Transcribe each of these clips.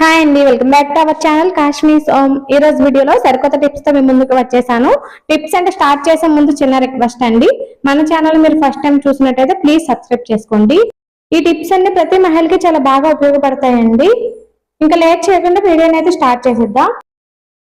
Hi అండి welcome back to our channel Kashmir Om ఈ రోజు వీడియోలో సరికొత్త టిప్స్తో మీ ముందుకు వచ్చేసాను. టిప్స్ అంటే స్టార్ట్ చేసే ముందు చిన్న రిక్వెస్ట్ అండి. మన ఛానల్ మీరు ఫస్ట్ టైం చూసినట్టయితే ప్లీజ్ సబ్స్క్రైబ్ చేసుకోండి. ఈ టిప్స్ అన్ని ప్రతి మహిళకి చాలా బాగా ఉపయోగపడతాయండి. ఇంకా లేట్ చేయకుండా వీడియోని అయితే స్టార్ట్ చేసేద్దాం.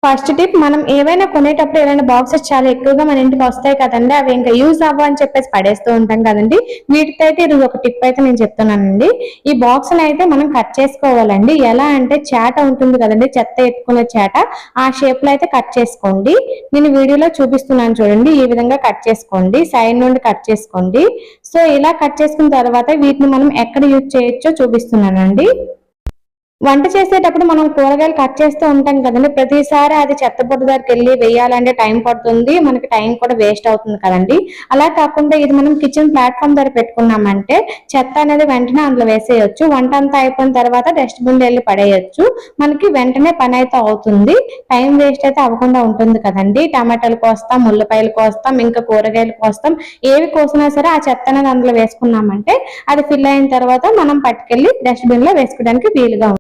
ఫస్ట్ టిప్ మనం ఏవైనా కొనేటప్పుడు ఏవైనా బాక్సెస్ చాలా ఎక్కువగా మన ఇంటికి వస్తాయి కదండి అవి ఇంకా యూజ్ అవ్వ అని చెప్పేసి పడేస్తూ ఉంటాం కదండి. వీటితో అయితే ఇది ఒక టిప్ అయితే నేను చెప్తున్నానండి. ఈ బాక్స్ని అయితే మనం కట్ చేసుకోవాలండి. ఎలా అంటే చేట ఉంటుంది కదండి చెత్త ఎత్తుకునే చేట ఆ షేప్లో అయితే కట్ చేసుకోండి. నేను వీడియోలో చూపిస్తున్నాను చూడండి ఈ విధంగా కట్ చేసుకోండి సైడ్ నుండి కట్ చేసుకోండి. సో ఇలా కట్ చేసుకున్న తర్వాత వీటిని మనం ఎక్కడ యూజ్ చేయొచ్చో చూపిస్తున్నానండి. వంట చేసేటప్పుడు మనం కూరగాయలు కట్ చేస్తూ ఉంటాం కదండి. ప్రతిసారి అది చెత్తబుట్ట దగ్గరికి వెళ్ళి వేయాలంటే టైం పడుతుంది. మనకి టైం కూడా వేస్ట్ అవుతుంది కదండి. అలా కాకుండా ఇది మనం కిచెన్ ప్లాట్ఫామ్ దగ్గర పెట్టుకున్నామంటే చెత్త అనేది వెంటనే అందులో వేసేయచ్చు. వంట అంతా అయిపోయిన తర్వాత డస్ట్బిన్ వెళ్ళి పడేయచ్చు. మనకి వెంటనే పని అయితే అవుతుంది. టైం వేస్ట్ అయితే అవ్వకుండా ఉంటుంది కదండి. టమాటాలు కోస్తాం ముళ్ళపాయలు కోస్తాం ఇంకా కూరగాయలు కోస్తాం. ఏవి కోసినా సరే ఆ చెత్త అనేది అందులో వేసుకున్నామంటే అది ఫిల్ అయిన తర్వాత మనం పట్టుకెళ్ళి డస్ట్బిన్లో వేసుకోవడానికి వీలుగా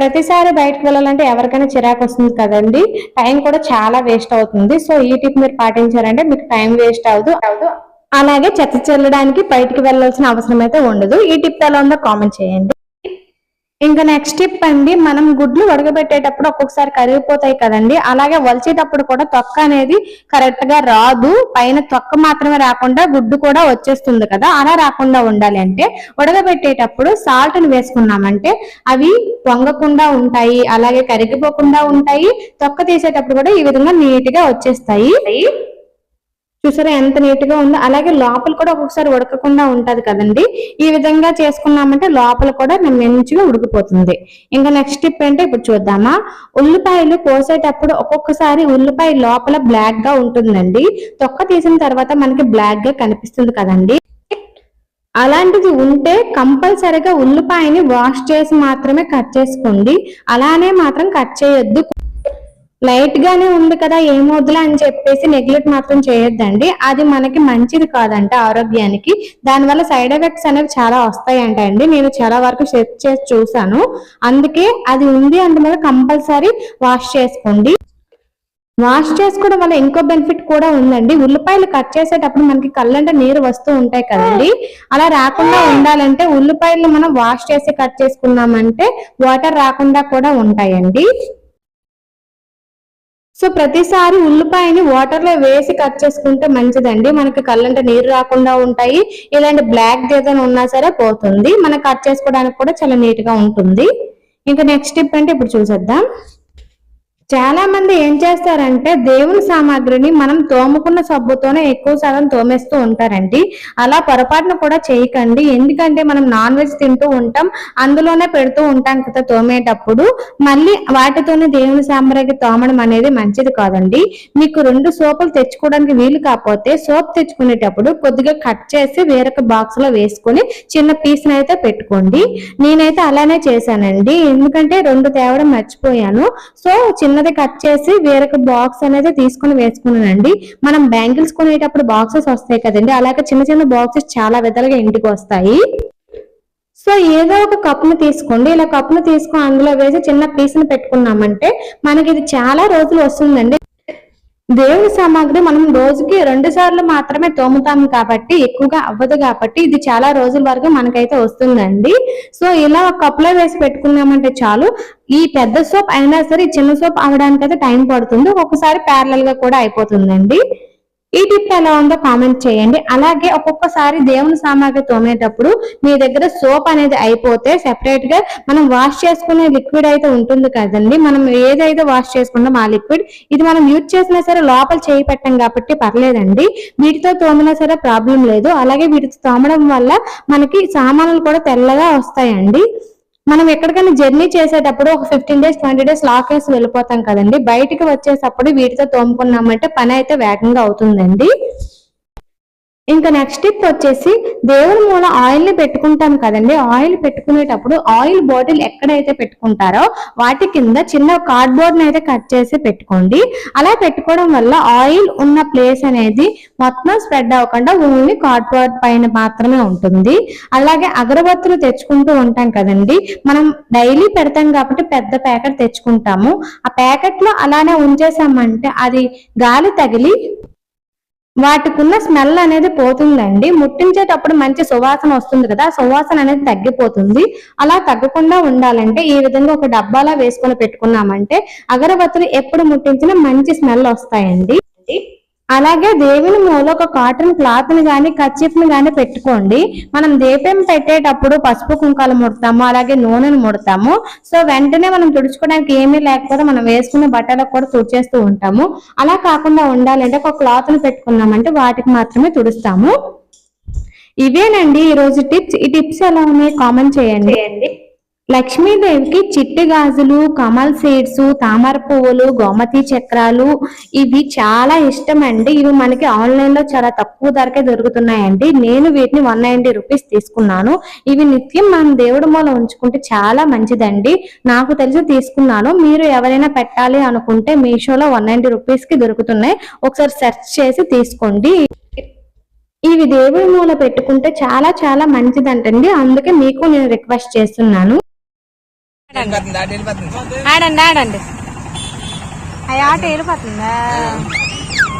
ప్రతిసారి బయటకు వెళ్ళాలంటే ఎవరికైనా చిరాకు వస్తుంది కదండి. టైం కూడా చాలా వేస్ట్ అవుతుంది. సో ఈ టిప్ మీరు పాటించారంటే మీకు టైం వేస్ట్ అవ్వదు. అవదు అలాగే చెత్త చెల్లడానికి బయటికి వెళ్ళాల్సిన అవసరం అయితే ఉండదు. ఈ టిప్ ఎలా ఉందో కామెంట్ చేయండి. ఇంకా నెక్స్ట్ టిప్ అండి మనం గుడ్లు ఉడకబెట్టేటప్పుడు ఒక్కొక్కసారి కరిగిపోతాయి కదండి. అలాగే వలిచేటప్పుడు కూడా తొక్క అనేది కరెక్ట్గా రాదు. పైన తొక్క మాత్రమే రాకుండా గుడ్డు కూడా వచ్చేస్తుంది కదా అలా రాకుండా ఉండాలి అంటే ఉడకబెట్టేటప్పుడు సాల్ట్ని వేసుకున్నామంటే అవి పొంగకుండా ఉంటాయి అలాగే కరిగిపోకుండా ఉంటాయి. తొక్క తీసేటప్పుడు కూడా ఈ విధంగా నీట్గా వచ్చేస్తాయి. చూసారా ఎంత నీట్గా ఉందో? అలాగే లోపల కూడా ఒక్కొక్కసారి ఉడకకుండా ఉంటది కదండి. ఈ విధంగా చేసుకున్నామంటే లోపల కూడా మంచిగా ఉడికిపోతుంది. ఇంకా నెక్స్ట్ టిప్ అంటే ఇప్పుడు చూద్దామా? ఉల్లిపాయలు కోసేటప్పుడు ఒక్కొక్కసారి ఉల్లిపాయ లోపల బ్లాక్గా ఉంటుందండి. తొక్క తీసిన తర్వాత మనకి బ్లాక్గా కనిపిస్తుంది కదండి. అలాంటిది ఉంటే కంపల్సరిగా ఉల్లిపాయని వాష్ చేసి మాత్రమే కట్ చేసుకోండి. అలానే మాత్రం కట్ చేయొద్దు. లైట్ గానే ఉంది కదా ఏమొద్దులే అని చెప్పేసి నెగ్లెక్ట్ మాత్రం చేయొద్దండి. అది మనకి మంచిది కాదంట ఆరోగ్యానికి. దానివల్ల సైడ్ ఎఫెక్ట్స్ అనేవి చాలా వస్తాయంట అండి. నేను చాలా వరకు సెర్చ్ చేసి చూసాను అందుకే అది ఉంది అందువల్ల మీద కంపల్సరీ వాష్ చేసుకోండి. వాష్ చేసుకోవడం వల్ల ఇంకో బెనిఫిట్ కూడా ఉందండి. ఉల్లిపాయలు కట్ చేసేటప్పుడు మనకి కళ్ళంటే నీరు వస్తూ ఉంటాయి కదండి. అలా రాకుండా ఉండాలంటే ఉల్లిపాయలు మనం వాష్ చేసి కట్ చేసుకున్నామంటే వాటర్ రాకుండా కూడా ఉంటాయండి. సో ప్రతిసారి ఉల్లిపాయని వాటర్లో వేసి కట్ చేసుకుంటే మంచిదండి. మనకి కళ్ళంటే నీరు రాకుండా ఉంటాయి. ఇలాంటి బ్లాక్ ఏదైనా ఉన్నా సరే పోతుంది. మనం కట్ చేసుకోవడానికి కూడా చాలా నీట్గా ఉంటుంది. ఇంకా నెక్స్ట్ స్టెప్ అంటే ఇప్పుడు చూసేద్దాం. చాలా మంది ఏం చేస్తారంటే దేవుని సామాగ్రిని మనం తోముకున్న సబ్బుతోనే ఎక్కువ శాతం తోమేస్తూ ఉంటారండి. అలా పొరపాటున కూడా చేయకండి. ఎందుకంటే మనం నాన్ వెజ్ తింటూ ఉంటాం. అందులోనే పెడుతూ ఉంటాం కదా తోమేటప్పుడు. మళ్ళీ వాటితోనే దేవుని సామాగ్రి తోమడం అనేది మంచిది కాదండి. మీకు రెండు సోపులు తెచ్చుకోవడానికి వీలు కాకపోతే సోప్ తెచ్చుకునేటప్పుడు కొద్దిగా కట్ చేసి వేరొక బాక్స్లో వేసుకొని చిన్న పీస్ అయితే పెట్టుకోండి. నేనైతే అలానే చేశానండి. ఎందుకంటే రెండు తేవడం మర్చిపోయాను. సో చిన్న చిన్నది కట్ చేసి వేరొక బాక్స్ అనేది తీసుకుని వేసుకున్నానండి. మనం బ్యాంగిల్స్ కొనేటప్పుడు బాక్సెస్ వస్తాయి కదండి. అలాగే చిన్న చిన్న బాక్సెస్ చాలా విధాలుగా ఇంటికి వస్తాయి. సో ఏదో ఒక కప్పును తీసుకోండి. ఇలా కప్పును తీసుకొని అందులో వేసి చిన్న పీస్ని పెట్టుకున్నామంటే మనకి ఇది చాలా రోజులు వస్తుందండి. దేవుని సామాగ్రి మనం రోజుకి రెండు సార్లు మాత్రమే తోముతాం కాబట్టి ఎక్కువగా అవ్వదు కాబట్టి ఇది చాలా రోజుల వరకు మనకైతే వస్తుందండి. సో ఇలా ఒక కప్పులో వేసి పెట్టుకున్నామంటే చాలు. ఈ పెద్ద సోప్ అయినా సరే చిన్న సోప్ అవ్వడానికి అయితే టైం పడుతుంది. ఒక్కొక్కసారి ప్యారలల్గా కూడా అయిపోతుందండి. ఈ టిప్ ఎలా ఉందో కామెంట్ చేయండి. అలాగే ఒక్కొక్కసారి దేవుని సామాగ్రి తోమేటప్పుడు మీ దగ్గర సోప్ అనేది అయిపోతే సెపరేట్గా మనం వాష్ చేసుకునే లిక్విడ్ అయితే ఉంటుంది కదండి. మనం ఏదైతే వాష్ చేసుకుంటాం ఆ లిక్విడ్ ఇది మనం యూజ్ చేసినా సరే లోపల చేయి పెట్టాం కాబట్టి పర్లేదండి. వీటితో తోమినా సరే ప్రాబ్లం లేదు. అలాగే వీటితో తోమడం వల్ల మనకి సామాన్లు కూడా తెల్లగా వస్తాయండి. మనం ఎక్కడికైనా జర్నీ చేసేటప్పుడు ఒక fifteen days twenty days lock వేసి వెళ్ళిపోతాం కదండి. బయటికి వచ్చేటప్పుడు వీటితో తోముకున్నామంటే పని అయితే వేగంగా అవుతుందండి. ఇంకా నెక్స్ట్ టిప్ వచ్చేసి దేవుడి మూల ఆయిల్ని పెట్టుకుంటాం కదండి. ఆయిల్ పెట్టుకునేటప్పుడు ఆయిల్ బాటిల్ ఎక్కడైతే పెట్టుకుంటారో వాటి కింద చిన్న కార్డ్బోర్డ్ని అయితే కట్ చేసి పెట్టుకోండి. అలా పెట్టుకోవడం వల్ల ఆయిల్ ఉన్న ప్లేస్ అనేది మొత్తం స్ప్రెడ్ అవ్వకుండా ఓన్లీ కార్డ్బోర్డ్ పైన మాత్రమే ఉంటుంది. అలాగే అగరబత్తులు తెచ్చుకుంటూ ఉంటాం కదండి. మనం డైలీ పెడతాం కాబట్టి పెద్ద ప్యాకెట్ తెచ్చుకుంటాము. ఆ ప్యాకెట్లో అలానే ఉంచేసామంటే అది గాలి తగిలి వాటికున్న స్మెల్ అనేది పోతుందండి. ముట్టించేటప్పుడు మంచి సువాసన వస్తుంది కదా సువాసన అనేది తగ్గిపోతుంది. అలా తగ్గకుండా ఉండాలంటే ఈ విధంగా ఒక డబ్బాలా వేసుకొని పెట్టుకున్నామంటే అగరబత్తులు ఎప్పుడు ముట్టించినా మంచి స్మెల్ వస్తాయండి. అలాగే దేవుని మూల ఒక కాటన్ క్లాత్ని కానీ కచ్చిప్ని పెట్టుకోండి. మనం దీపం పెట్టేటప్పుడు పసుపు కుంకాలు ముడతాము అలాగే నూనెను ముడతాము. సో వెంటనే మనం తుడుచుకోవడానికి ఏమీ లేకపోతే మనం వేసుకున్న బట్టలకు కూడా తుడిచేస్తూ ఉంటాము. అలా కాకుండా ఉండాలంటే ఒక క్లాత్ని పెట్టుకున్నామంటే వాటికి మాత్రమే తుడుస్తాము. ఇవేనండి ఈ రోజు టిప్స్. ఈ టిప్స్ ఎలా ఉన్నాయి కామెంట్ చేయండి. లక్ష్మీదేవికి చిట్టి గాజులు కమల్ సీడ్స్ తామర పువ్వులు గోమతి చక్రాలు ఇవి చాలా ఇష్టం అండి ఇవి మనకి ఆన్లైన్లో చాలా తక్కువ ధరకే దొరుకుతున్నాయండి. నేను వీటిని వన్ నైన్టీ రూపీస్ తీసుకున్నాను. ఇవి నిత్యం మనం దేవుడి మూల ఉంచుకుంటే చాలా మంచిదండి. నాకు తెలిసి తీసుకున్నాను. మీరు ఎవరైనా పెట్టాలి అనుకుంటే మీషోలో వన్ నైన్టీ రూపీస్కి దొరుకుతున్నాయి. ఒకసారి సెర్చ్ చేసి తీసుకోండి. ఇవి దేవుడి మూల పెట్టుకుంటే చాలా చాలా మంచిదంటండి. అందుకే మీకు నేను రిక్వెస్ట్ చేస్తున్నాను. ఆడండి ఆడండి. ఆ ఆట వెళ్ళిపోతుందా?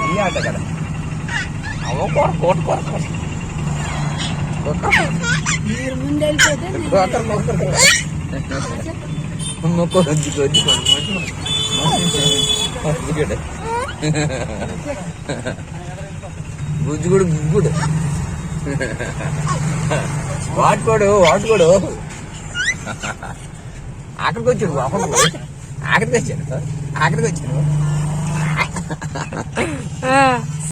ఈ ఆట కదా. అవో కూర కోట కూర కూర గుజ్జుగుడు గుగ్గుడు వాటుకోడు. అక్కడికి వచ్చాడు బాబు. అక్కడికి వచ్చాడు. అక్కడికి వచ్చాడు.